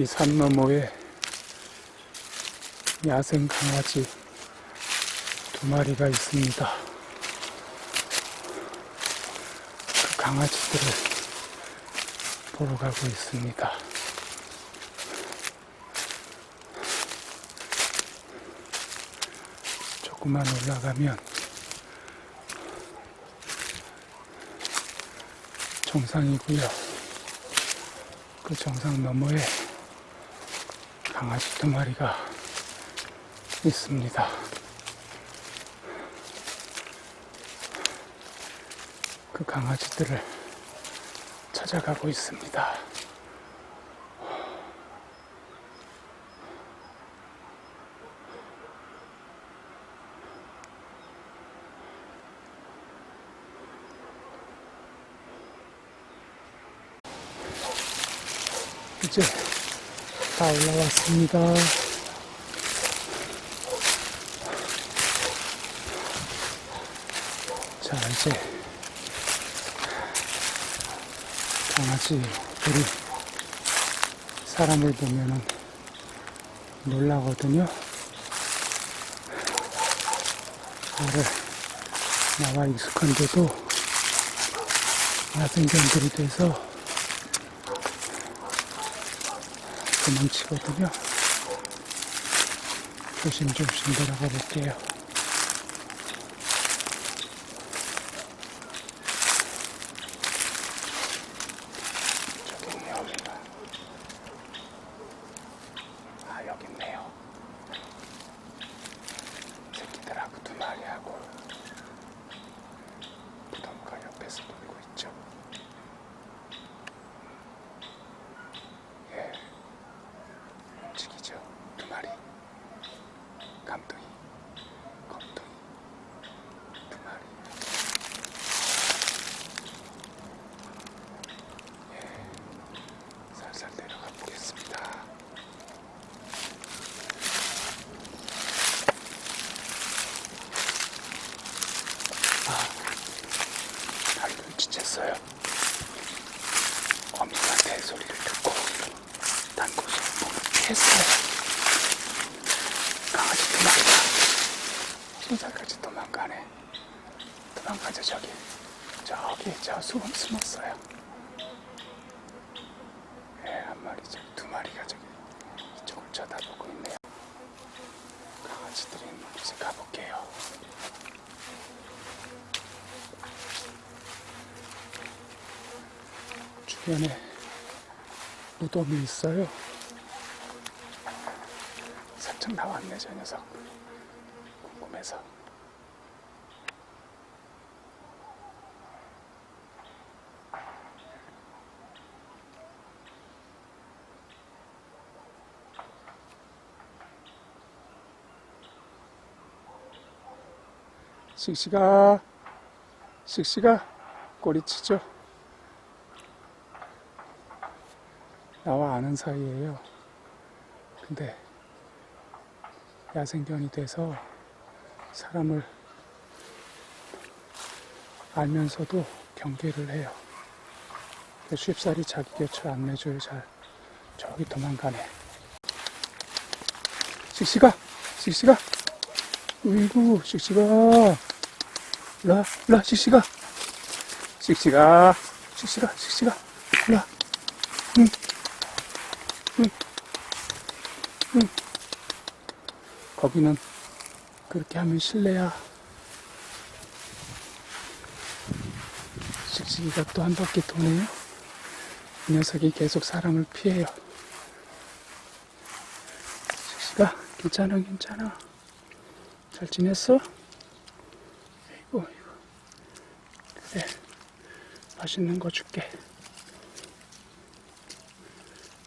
이 산 너머에 야생 강아지 두 마리가 있습니다. 그 강아지들을 보러 가고 있습니다. 조금만 올라가면 정상이고요. 그 정상 너머에 강아지 두 마리가 있습니다. 그 강아지들을 찾아가고 있습니다. 이제 다 올라왔습니다. 자, 이제 강아지들이 사람을 보면은 놀라거든요. 나를 나와 익숙한데도 야생견들이 돼서 도망치거든요. 조심조심 들어가 볼게요. 저기 있네, 여기가. 아, 여기 있네요. 새끼들하고 두 마리하고 부담가 옆에서 놀고 있죠. 예. 움직이죠. 두 마리. 감둥이, 검둥이, 두 마리. 예. 살살 내려가 보겠습니다. 아, 다리 눈치챘어요. 어미한테 소리를 듣고 딴 곳으로 피했어요. 강아지 두 마리가 신사까지 도망가네. 도망가자 저기. 저기 저 수금 숨었어요. 예, 한 마리 저기 두 마리가 저기 이쪽을 쳐다보고 있네요. 강아지들이 있는 곳에 가볼게요. 주변에 무덤이 있어요. 살짝 나왔네 저 녀석. 궁금해서. 씩씩아, 씩씩아, 꼬리치죠. 나와 아는 사이에요. 근데 야생견이 돼서 사람을 알면서도 경계를 해요. 쉽사리 자기 곁을 안 내줘요, 잘. 저기 도망가네. 씩씩아! 씩씩아! 으이구, 씩씩아! 라, 라, 씩씩아! 씩씩아! 씩씩아, 씩씩아! 라, 응. 거기는 그렇게 하면 실례야. 씩씩이가 또 한 바퀴 도네요. 이 녀석이 계속 사람을 피해요. 씩씩아, 괜찮아, 괜찮아. 잘 지냈어? 아이고, 아이고. 그래, 맛있는 거 줄게.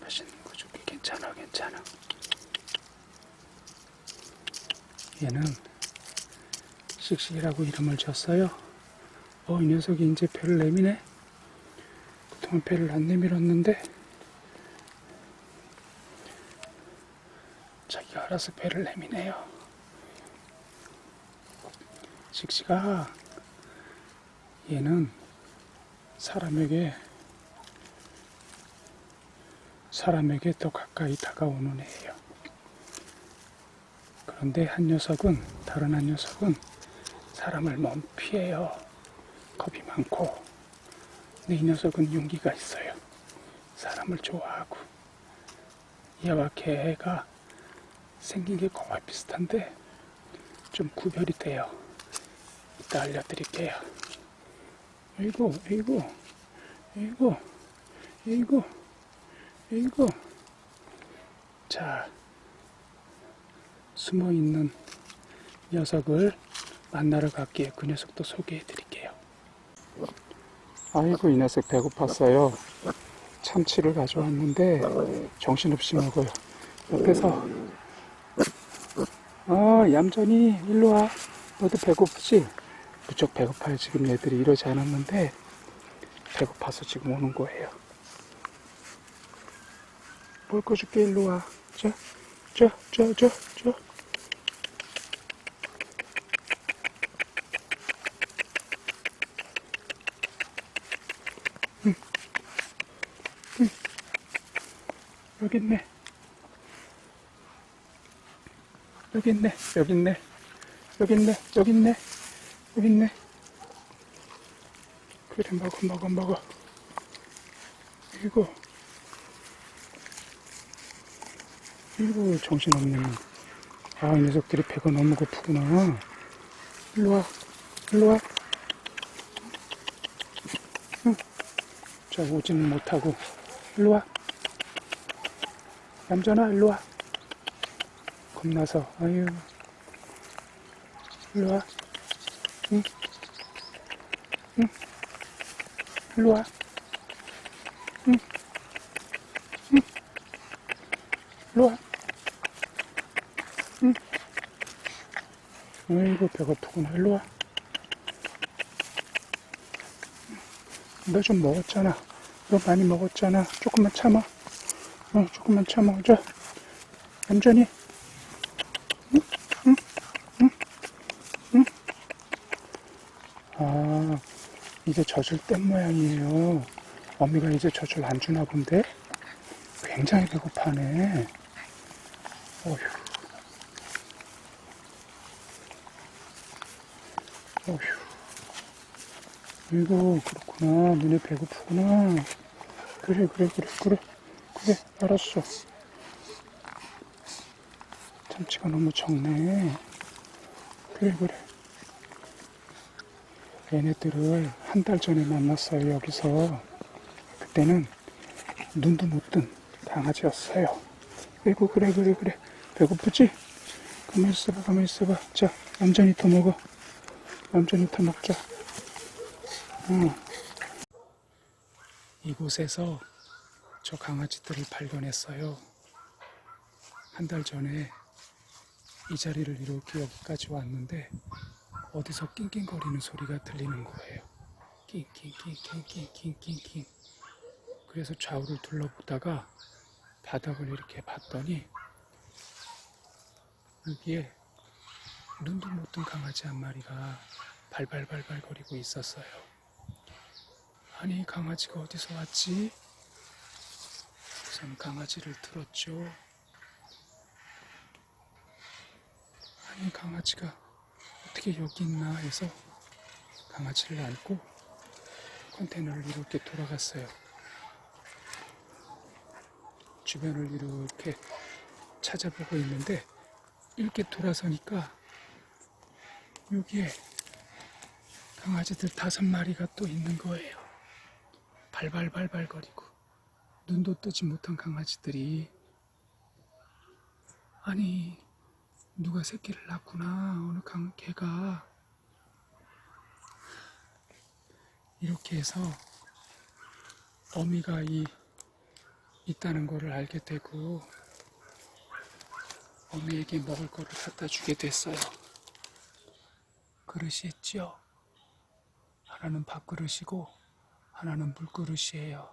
맛있는 거 줄게. 괜찮아, 괜찮아. 얘는 씩씩이라고 이름을 지었어요. 어, 이 녀석이 이제 배를 내미네. 그동안 배를 안 내밀었는데 자기가 알아서 배를 내미네요. 씩씩아, 얘는 사람에게 사람에게 더 가까이 다가오는 애예요. 그런데 한 녀석은 다른 한 녀석은 사람을 몸 피해요. 겁이 많고. 근데 이 녀석은 용기가 있어요. 사람을 좋아하고. 얘와 개가 생긴 게 거의 비슷한데 좀 구별이 돼요. 이따 알려드릴게요. 이거, 이거, 이거, 이거, 이거. 자, 숨어 있는 녀석을 만나러 갈게요. 그 녀석도 소개해 드릴게요. 아이고, 이 녀석 배고팠어요. 참치를 가져왔는데 정신없이 먹어요. 옆에서 어, 얌전히 일로 와. 너도 배고프지? 무척 배고파요. 지금 얘들이 이러지 않았는데 배고파서 지금 오는 거예요. 뭘 꺼줄게 일로 와. 자, 자, 자, 자, 자. 여기 있네. 여기 있네, 여기 있네, 여기 있네, 여기 있네, 여기 있네. 그래, 먹어, 먹어, 먹어. 이거, 이거 정신없네. 아, 이 녀석들이 배가 너무 고프구나. 일로 와, 일로 와. 응. 자, 오지는 못하고. 일로 와. 얌전아, 일로 와. 겁나서 아유 일로 와 응? 응? 일로 와 응? 응? 일로 와 응? 아이고 배고프구나 일로 와 너 좀 먹었잖아 너 많이 먹었잖아 조금만 참아 어 조금만 참아 자 얌전히 아, 이제 젖을 뗀 모양이에요. 어미가 이제 젖을 안 주나 본데? 굉장히 배고파네. 어휴. 어휴. 이거, 그렇구나. 눈에 배고프구나. 그래, 그래, 그래, 그래. 그래, 알았어. 참치가 너무 적네. 그래, 그래. 얘네들을 한 달 전에 만났어요, 여기서. 그때는 눈도 못 뜬 강아지였어요. 아이고, 그래, 그래, 그래. 배고프지? 가만히 있어봐, 가만히 있어봐. 자, 얌전히 더 먹어. 얌전히 더 먹자. 응. 이곳에서 저 강아지들을 발견했어요. 한 달 전에 이 자리를 이렇게 여기까지 왔는데 어디서 낑낑거리는 소리가 들리는 거예요. 낑낑낑낑낑낑낑낑. 그래서 좌우를 둘러보다가 바닥을 이렇게 봤더니 여기에 눈도 못 뜬 강아지 한 마리가 발발발발 거리고 있었어요. 아니 강아지가 어디서 왔지? 우선 강아지를 들었죠. 아니 강아지가 어떻게 여기 있나 해서 강아지를 안고 컨테이너를 이렇게 돌아갔어요. 주변을 이렇게 찾아보고 있는데 이렇게 돌아서니까 여기에 강아지들 다섯 마리가 또 있는 거예요. 발발발발거리고 눈도 뜨지 못한 강아지들이 아니 누가 새끼를 낳구나 어느 강 개가 이렇게 해서 어미가 이 있다는 거를 알게 되고 어미에게 먹을 거를 갖다 주게 됐어요. 그릇이 있죠. 하나는 밥그릇이고 하나는 물그릇이에요.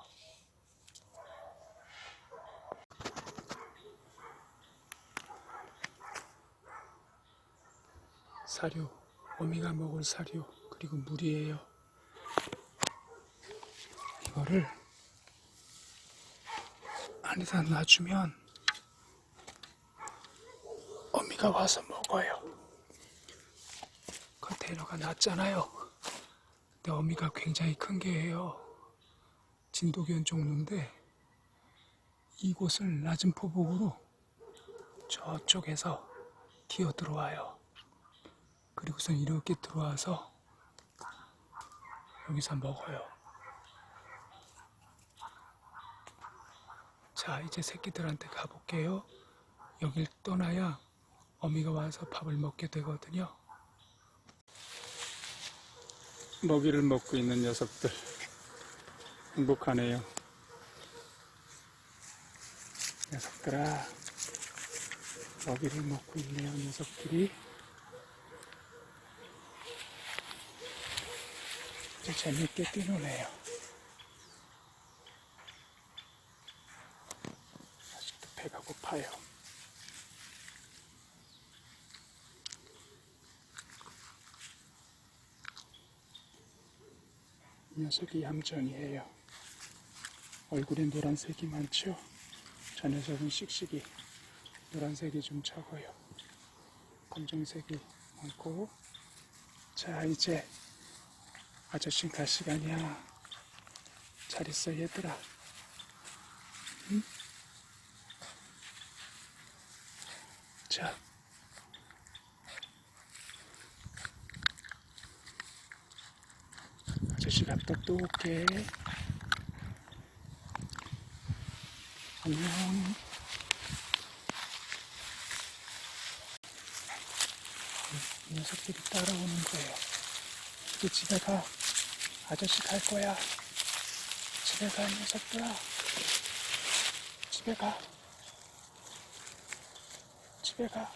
사료, 어미가 먹을 사료, 그리고 물이에요. 이거를 안에다 놔주면 어미가 와서 먹어요. 컨테이너가 낮잖아요. 어미가 굉장히 큰 개예요. 진돗개는 종류인데 이곳을 낮은 포복으로 저쪽에서 기어 들어와요. 그리고선 이렇게 들어와서 여기서 먹어요. 자, 이제 새끼들한테 가볼게요. 여길 떠나야 어미가 와서 밥을 먹게 되거든요. 먹이를 먹고 있는 녀석들. 행복하네요. 녀석들아, 먹이를 먹고 있네요, 녀석들이. 재밌게 뛰노네요. 아직도 배가 고파요. 녀석이 얌전이에요. 얼굴에 노란색이 많죠? 저 녀석은 씩씩이 노란색이 좀 적어요. 검정색이 많고 자 이제 아저씨 갈 시간이야. 잘 있어 얘들아. 응? 자. 아저씨가 올게. 안녕. 이 녀석들이 따라오는 거예요. 이제 집에 가. 아저씨 갈 거야. 집에 가, 이 녀석들아. 집에 가. 집에 가.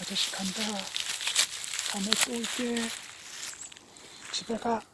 아저씨 간다. 다음에 또 올게. 집에 가.